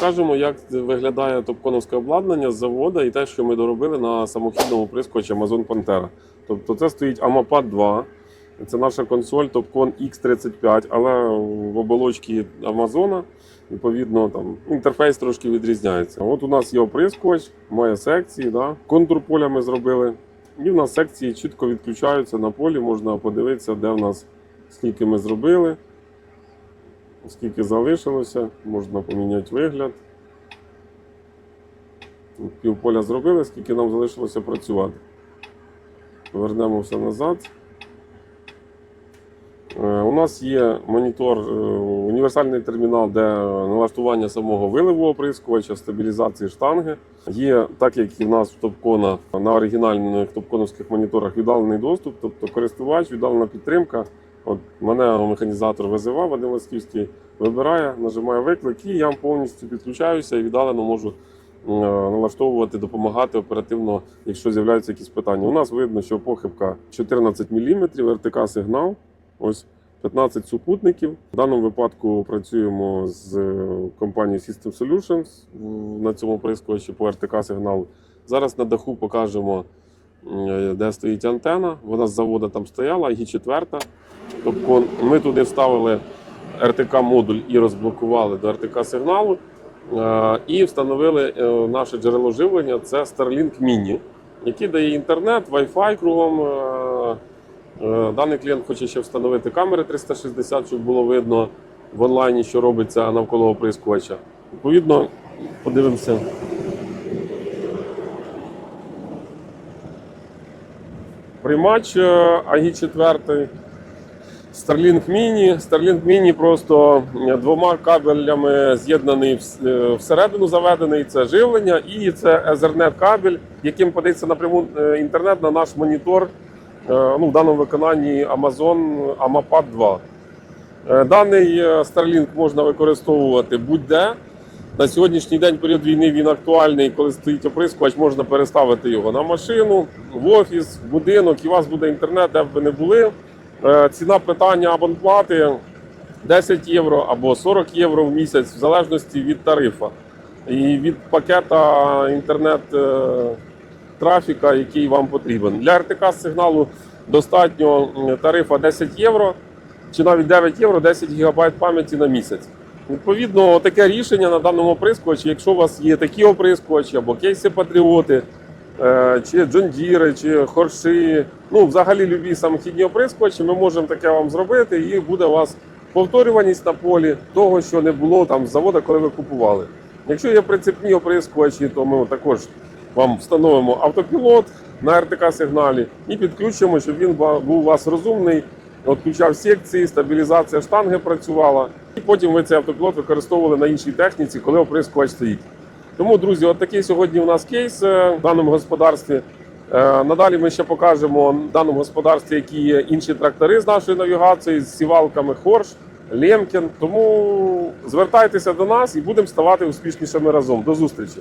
Покажемо, як виглядає топконовське обладнання з заводу і те, що ми доробили на самохідному прискочі Amazon Pantera. Тобто це стоїть Amapad 2. Це наша консоль Topcon X35, але в оболочці Амазона, відповідно, там інтерфейс трошки відрізняється. От у нас є оприскувач, має секції, да? контур поля ми зробили. І в нас секції чітко відключаються на полі, можна подивитися, де в нас скільки ми зробили, скільки залишилося, можна поміняти вигляд. Півполя зробили, скільки нам залишилося працювати. Повернемо все назад. Е, У нас є монітор, е, універсальний термінал, де налаштування самого виливу оприскувача, стабілізації штанги. Є, так як і в нас в Топкона на оригінальних топконовських моніторах віддалений доступ, тобто користувач, віддалена підтримка. От мене механізатор визивав, Вадим Ласківський вибирає, нажимає виклик, і я повністю підключаюся і віддалено можу е, налаштовувати, допомагати оперативно, якщо з'являються якісь питання. У нас видно, що похибка 14 мм, РТК сигнал. Ось 15 супутників. В даному випадку працюємо з е, компанією System Solutions на цьому прискувачі по РТК сигналу. Зараз на даху покажемо, де стоїть антена. Вона з заводу там стояла, і 4 Тобто ми туди вставили РТК-модуль і розблокували до РТК сигналу. Е, І встановили е, наше джерело живлення це Starlink Mini, який дає інтернет, Wi-Fi кругом. е, Е, Даний клієнт хоче ще встановити камери 360, щоб було видно в онлайні, що робиться навколо оприскувача. Відповідно, подивимося. Приймач е, AG4. Starlink Mini. Starlink Mini просто е, двома кабелями з'єднаний е, всередину заведений. Це живлення і це Ethernet кабель, яким подається напряму інтернет на наш монітор. Ну, в даному виконанні Amazon Amapad 2. Е, Даний Starlink можна використовувати будь-де. На сьогоднішній день період війни він актуальний, коли стоїть оприскувач, можна переставити його на машину, в офіс, в будинок, і у вас буде інтернет, де б ви не були. Е, Ціна питання абонплати 10 євро або 40 євро в місяць, в залежності від тарифа і від пакета інтернет е, який вам потрібен. Для РТК сигналу достатньо тарифа 10 євро чи навіть 9 євро 10 гігабайт пам'яті на місяць. Відповідно, таке рішення на даному оприскувачі, якщо у вас є такі оприскувачі або кейси патріоти, е, чи джондіри, чи хорши, ну взагалі любі самохідні оприскувачі, ми можемо таке вам зробити, і буде у вас повторюваність на полі того, що не було там з заводу, коли ви купували. Якщо є прицепні оприскувачі, то ми також вам встановимо автопілот на РТК сигналі і підключимо, щоб він був у вас розумний, відключав секції, стабілізація штанги працювала. І потім ви цей автопілот використовували на іншій техніці, коли оприскувач стоїть. Тому, друзі, от такий сьогодні у нас кейс е, в даному господарстві. Е, Надалі ми ще покажемо в даному господарстві, які є інші трактори з нашої навігації, з сівалками Хорш, Лемкін. Тому звертайтеся до нас і будемо ставати успішнішими разом. До зустрічі!